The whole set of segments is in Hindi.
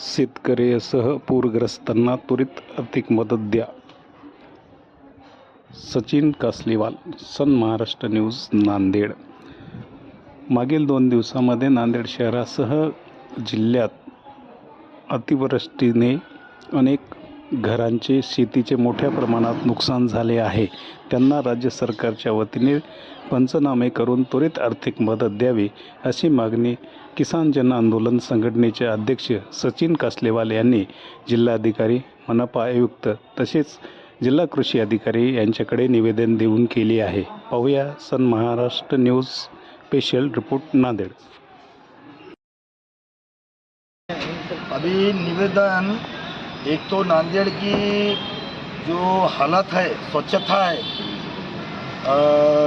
शेतकऱ्यासह पूरग्रस्तांना त्वरित आर्थिक मदत द्या. Sachin Kasliwal Sun Maharashtra news Nanded. मागील दोन दिवसामध्ये नांदेड शहरासह जिल्ह्यात अतिवृष्टीने अनेक घरांचे शेतीचे मोठ्या प्रमाणात नुकसान झाले आहे. त्यांना राज्य सरकारच्या वतीने पंचनामे करून त्वरित आर्थिक मदत द्यावी अशी मागणी किसान जन आंदोलन संघटनेचे अध्यक्ष सचिन कासलेवाल यांनी जिल्हाधिकारी मनपा आयुक्त तसेच जिल्हा कृषी अधिकारी यांच्याकडे निवेदन देऊन केली आहे. पाहूया Sun Maharashtra news special report Nanded. अभी निवेदन एक तो नांदेड़ की जो हालत है, स्वच्छता है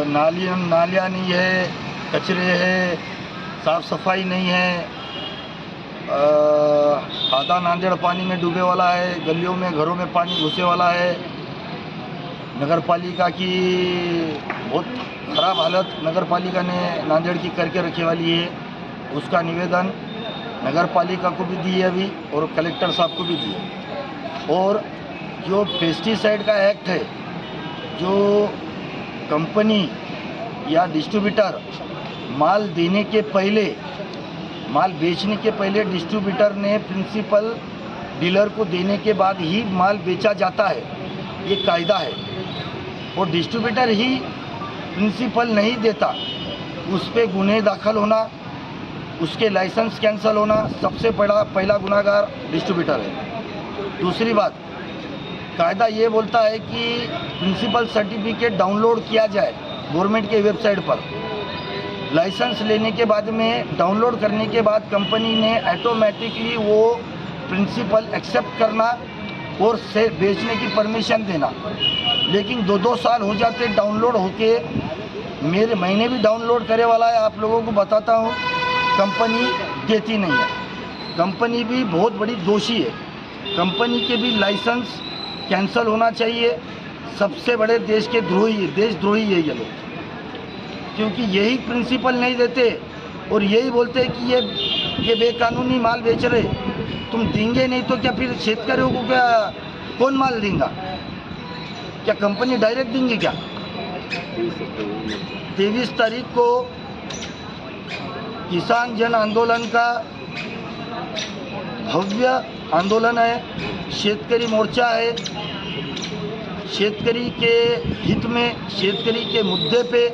नालियाँ नालियाँ नहीं है, कचरे है, साफ़ सफ़ाई नहीं है आधा नांदेड़ पानी में डूबे वाला है, गलियों में, घरों में पानी घुसे वाला है। नगर पालिका की बहुत खराब हालत नगर पालिका ने नांदेड़ की करके रखी वाली है। उसका निवेदन नगर पालिका को भी दी है अभी और कलेक्टर साहब को भी दी है और जो पेस्टिसाइड का एक्ट है, जो कंपनी या डिस्ट्रीब्यूटर माल देने के पहले, माल बेचने के पहले डिस्ट्रीब्यूटर ने प्रिंसिपल डीलर को देने के बाद ही माल बेचा जाता है। ये कायदा है। और डिस्ट्रीब्यूटर ही प्रिंसिपल नहीं देता। उस पर गुने दाखिल होना, उसके लाइसेंस कैंसिल होना सबसे बड़ा, पहला गुनाहगार डिस्ट्रीब्यूटर है। दूसरी बात, कायदा ये बोलता है कि प्रिंसिपल सर्टिफिकेट डाउनलोड किया जाए गवर्नमेंट के वेबसाइट पर। लाइसेंस लेने के बाद में डाउनलोड करने के बाद कंपनी ने ऑटोमेटिकली वो प्रिंसिपल एक्सेप्ट करना और से बेचने की परमिशन देना। लेकिन दो दो साल हो जाते डाउनलोड होके, मेरे, मैंने भी डाउनलोड करे वाला है, आप लोगों को बताता हूँ कंपनी देती नहीं है। कंपनी भी बहुत बड़ी दोषी है। कंपनी के भी लाइसेंस कैंसिल होना चाहिए। सबसे बड़े देश के द्रोही है देशद्रोही है ये लोग। क्योंकि यही प्रिंसिपल नहीं देते और यही बोलते हैं कि ये ये बेकानूनी माल बेच रहे। तुम देंगे नहीं तो क्या फिर शेतकरियों को क्या, कौन माल देगा? क्या कंपनी डायरेक्ट देंगी क्या? तेईस तारीख को किसान जन आंदोलन का भव्य आंदोलन है, शेतकरी मोर्चा है, शेतकरी के हित में, शेतकरी के मुद्दे पे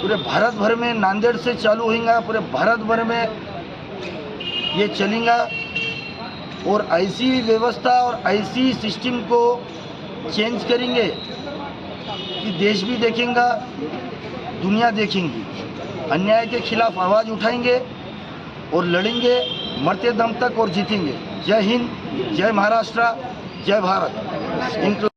पूरे भारत भर में नांदेड़ से चालू होगा पूरे भारत भर में ये चलेगा। और ऐसी व्यवस्था और ऐसी सिस्टम को चेंज करेंगे कि देश भी देखेगा, दुनिया देखेंगी। अन्याय के खिलाफ आवाज़ उठाएँगे और लड़ेंगे। मरते दम तक और जीतेंगे। जय हिंद जय महाराष्ट्र जय भारत।